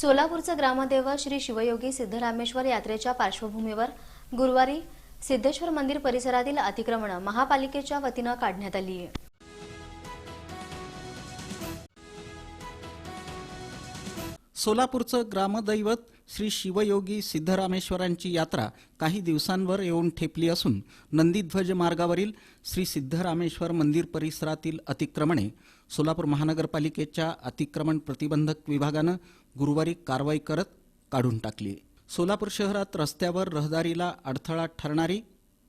सोलापूरचं ग्रामदैवत श्री शिवयोगी सिद्धरामेश्वर यात्रेच्या पार्श्वभूमीवर गुरुवारी सिद्धेश्वर मंदिर परिसरातील अतिक्रमणं महापालिकेच्या वतीनं काढण्यात आली आहे. सोलापूरचं ग्रामदैवत श्री शिवयोगी सिद्धरामेश्वरांची यात्रा काही दिवसांवर येऊन ठेपली असून नंदीध्वज मार्गावरील श्री सिद्धरामेश्वर मंदिर परिसरातील अतिक्रमणे सोलापूर महानगरपालिकेच्या अतिक्रमण प्रतिबंधक विभागानं गुरुवारी कारवाई करत काढून टाकली. सोलापूर शहरात रस्त्यावर रहदारीला अडथळा ठरणारी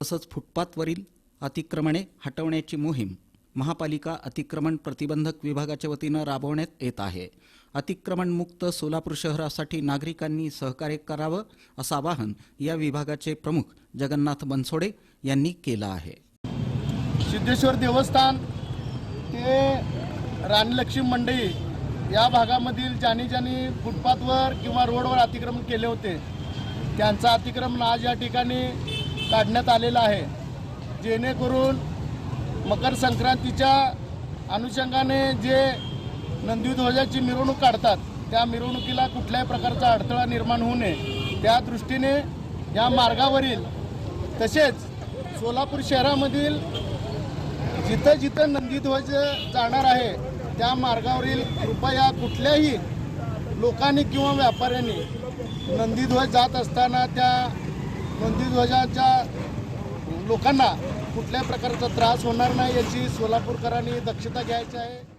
तसंच फुटपाथवरील अतिक्रमणे हटवण्याची मोहीम महापालिका अतिक्रमण प्रतिबंधक विभागाच्या वतीनं राबवण्यात येत आहे. अतिक्रमणमुक्त सोलापूर शहरासाठी नागरिकांनी सहकार्य करावं असं आवाहन या विभागाचे प्रमुख जगन्नाथ बनसोडे यांनी केलं आहे. सिद्धेश्वर देवस्थान ते राणीलक्ष्मी मंडई या भागामधील ज्यांनी ज्यांनी फुटपाथवर किंवा रोडवर अतिक्रमण केले होते त्यांचं अतिक्रमण आज या ठिकाणी काढण्यात आलेलं आहे. जेणेकरून मकर संक्रांतीच्या अनुषंगाने जे नंदीध्वजाची मिरवणूक काढतात. त्या मिरवणुकीला कुठल्याही प्रकारचा अडथळा निर्माण होऊ नये. त्या दृष्टीने या मार्गावरील तसेच सोलापूर शहरामधील जिथं जिथं नंदीध्वज जाणार आहे त्या मार्गावरील कृपया कुठल्याही लोकांनी किंवा व्यापाऱ्यांनी नंदीध्वज जात असताना त्या नंदीध्वजाच्या लोकांना कुठल्याही प्रकारचा त्रास होणार नाही याची सोलापूरकरांनी दक्षता घ्यायची आहे.